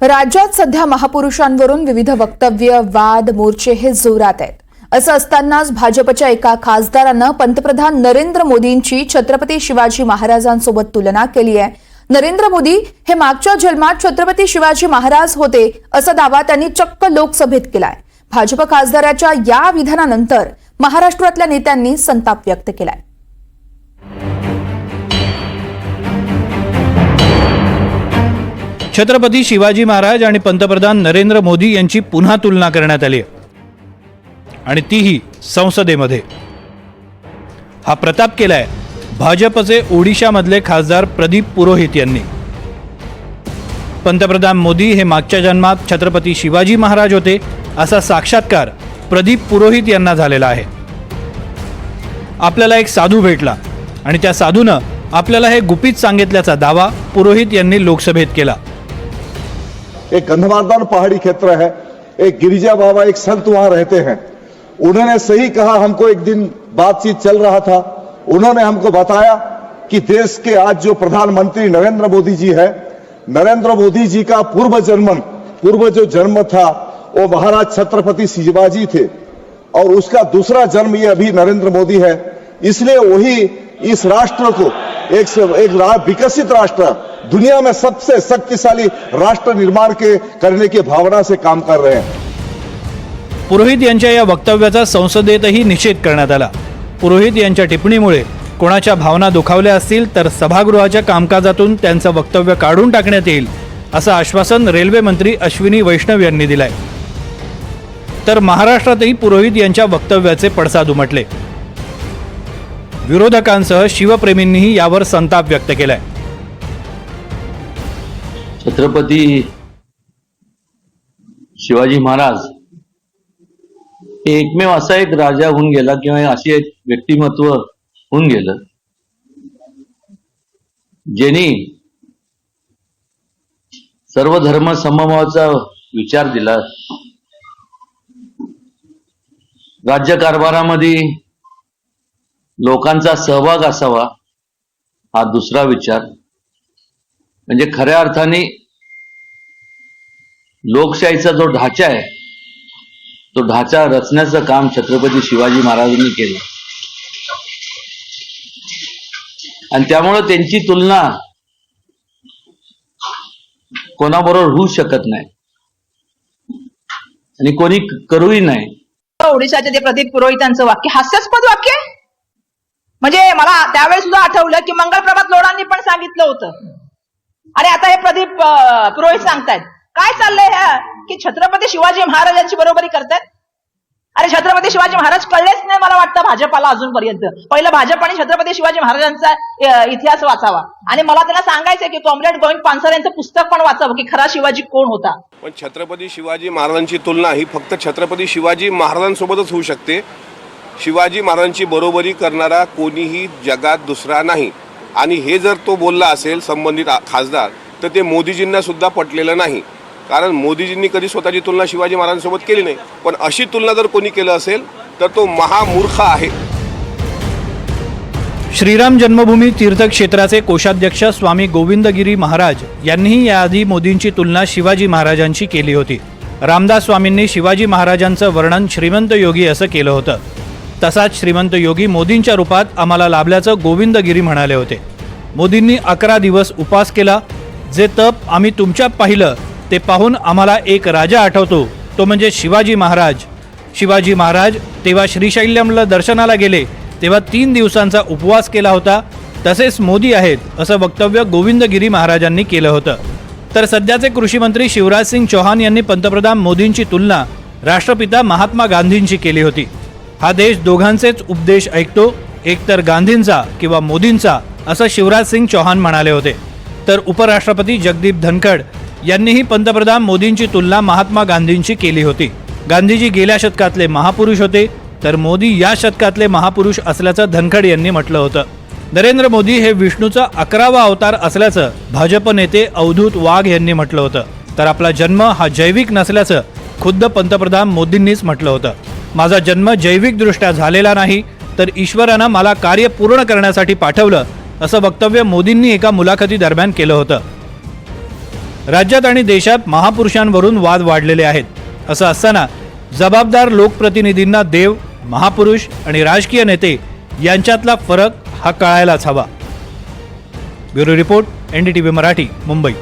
राज्यात सध्या महापुरुषांवरून विविध वक्तव्य वाद मोर्चे हे जोरात आहेत. असं असतानाच भाजपच्या एका खासदारानं पंतप्रधान नरेंद्र मोदींची छत्रपती शिवाजी महाराजांसोबत तुलना केली आहे. नरेंद्र मोदी हे मागच्या जन्मात छत्रपती शिवाजी महाराज होते असा दावा त्यांनी चक्क लोकसभेत केलाय. भाजप खासदाराच्या या विधानानंतर महाराष्ट्रातल्या नेत्यांनी संताप व्यक्त केलाय. छत्रपती शिवाजी महाराज आणि पंतप्रधान नरेंद्र मोदी यांची पुन्हा तुलना करण्यात आली आहे. आणि तीही संसदेमध्ये. हा प्रताप केलाय भाजपचे ओडिशामधले खासदार प्रदीप पुरोहित यांनी. पंतप्रधान मोदी हे मागच्या जन्मात छत्रपती शिवाजी महाराज होते असा साक्षात्कार प्रदीप पुरोहित यांना झालेला आहे. आपल्याला एक साधू भेटला आणि त्या साधूनं आपल्याला हे गुपित सांगितल्याचा दावा पुरोहित यांनी लोकसभेत केला. एक गंधमार्दन पहाड़ी क्षेत्र है, एक गिरिजा बाबा, एक संत वहाँ रहते हैं। उन्होंने सही कहा, हमको एक दिन बातचीत चल रहा था। उन्होंने हमको बताया कि देश के आज जो प्रधानमंत्री नरेंद्र मोदी जी है, नरेंद्र मोदी जी का पूर्व जन्म पूर्व जो जन्म था, वो महाराज छत्रपति शिवाजी थे। और उसका दूसरा जन्म ये अभी नरेंद्र मोदी है। इसलिए वही इस राष्ट्र को एक एक विकसित राष्ट्र दुनिया में सबसे शक्तिशाली राष्ट्र निर्माण के करने की भावना से काम कर रहे हैं। पुरोहित यांच्या या वक्तव्याचा संसदेतही निषेध करण्यात आला. पुरोहित यांच्या टिप्पणीमुळे कोणाच्या भावना दुखावल्या असतील तर सभागृहाच्या कामकाजातून त्यांचं वक्तव्य काढून टाकण्यात येईल असं आश्वासन रेल्वे मंत्री अश्विनी वैष्णव यांनी दिलंय. तर महाराष्ट्रातही पुरोहित यांच्या वक्तव्याचे पडसाद उमटले. विरोधकांसह शिवप्रेमींनीही यावर संताप व्यक्त केलाय. छत्रपती शिवाजी महाराज एकमेव असा एक राजा होऊन गेला किंवा अशी एक व्यक्तिमत्व होऊन गेलं ज्यांनी सर्व धर्म समभावाचा विचार दिला. राज्यकारभारामध्ये लोकांचा सहभाग असावा हा दुसरा विचार. म्हणजे खऱ्या अर्थाने लोकशाहीचा जो ढाचा आहे तो ढाचा रचण्याचं काम छत्रपती शिवाजी महाराजांनी केलं. आणि त्यामुळं त्यांची तुलना कोणाबरोबर होऊ शकत नाही. आणि कोणी करूही नाही. ओडिशाचे ते प्रदीप पुरोहितांचं वाक्य हास्यास्पद वाक्य आहे. म्हणजे मला त्यावेळेस सुद्धा आठवलं की मंगलप्रभात लोडांनी पण सांगितलं होतं. आणि आता हे प्रदीप पुरोहित सांगतायत. काय चाललंय ह्या की छत्रपती शिवाजी महाराजांची बरोबरी करतायत? अरे छत्रपती शिवाजी महाराज कळलेच नाही मला वाटतं भाजपाला अजूनपर्यंत. पहिलं भाजप आणि छत्रपती शिवाजी महाराजांचा इतिहास वाचावा. आणि मला त्यांना सांगायचंय की कॉम्रेड गोविंद पानसर यांचं पुस्तक पण वाचावं की खरा शिवाजी कोण होता? पण छत्रपती शिवाजी महाराजांची तुलना ही फक्त छत्रपती शिवाजी महाराजांसोबतच होऊ शकते. शिवाजी महाराजांची बरोबरी करणारा कोणीही जगात दुसरा नाही. आणि हे जर तो बोलला असेल संबंधित खासदार तर ते मोदीजींना सुद्धा पटलेलं नाही. कारण मोदीजींनी कधी स्वतःची तुलना शिवाजी महाराजांसोबत केली नाही. पण अशी तुलना जर कोणी केलं असेल तर तो महामूर्ख आहे. श्रीराम जन्मभूमी तीर्थक्षेत्राचे कोषाध्यक्ष स्वामी गोविंदगिरी महाराज यांनीही याआधी मोदींची तुलना शिवाजी महाराजांशी केली होती. रामदास स्वामींनी शिवाजी महाराजांचं वर्णन श्रीमंत योगी असं केलं होतं. तसाच श्रीमंत योगी मोदींच्या रूपात आम्हाला लाभल्याचं गोविंदगिरी म्हणाले होते. मोदींनी अकरा दिवस उपास केला. जे तप आम्ही तुमच्यात पाहिलं ते पाहून आम्हाला एक राजा आठवतो तो म्हणजे शिवाजी महाराज. शिवाजी महाराज तेव्हा श्रीशैल्यमला दर्शनाला गेले तेव्हा तीन दिवसांचा उपवास केला होता. तसेच मोदी आहेत असं वक्तव्य गोविंदगिरी महाराजांनी केलं होतं. तर सध्याचे कृषीमंत्री शिवराजसिंग शिवराज सिंग चौहान यांनी पंतप्रधान मोदींची तुलना राष्ट्रपिता महात्मा गांधींची केली होती. हा देश दोघांचेच उपदेश ऐकतो. एकतर गांधींचा किंवा मोदींचा असं शिवराज सिंग चौहान म्हणाले होते. तर उपराष्ट्रपती जगदीप धनखड यांनीही पंतप्रधान मोदींची तुलना महात्मा गांधींची केली होती. गांधीजी गेल्या शतकातले महापुरुष होते तर मोदी या शतकातले महापुरुष असल्याचं धनखड यांनी म्हटलं होतं. नरेंद्र मोदी हे विष्णूचा अकरावा अवतार असल्याचं भाजप नेते अवधूत वाघ यांनी म्हटलं होतं. तर आपला जन्म हा जैविक नसल्याचं खुद्द पंतप्रधान मोदींनीच म्हटलं होतं. माझा जन्म जैविकदृष्ट्या झालेला नाही तर ईश्वरानं मला कार्य पूर्ण करण्यासाठी पाठवलं असं वक्तव्य मोदींनी एका मुलाखती दरम्यान केलं होतं. राज्यात आणि देशात महापुरुषांवरून वाद वाढलेले आहेत असं असताना जबाबदार लोकप्रतिनिधींना देव महापुरुष आणि राजकीय नेते यांच्यातला फरक हा कळायलाच हवा. Bureau report NDTV Marathi Mumbai.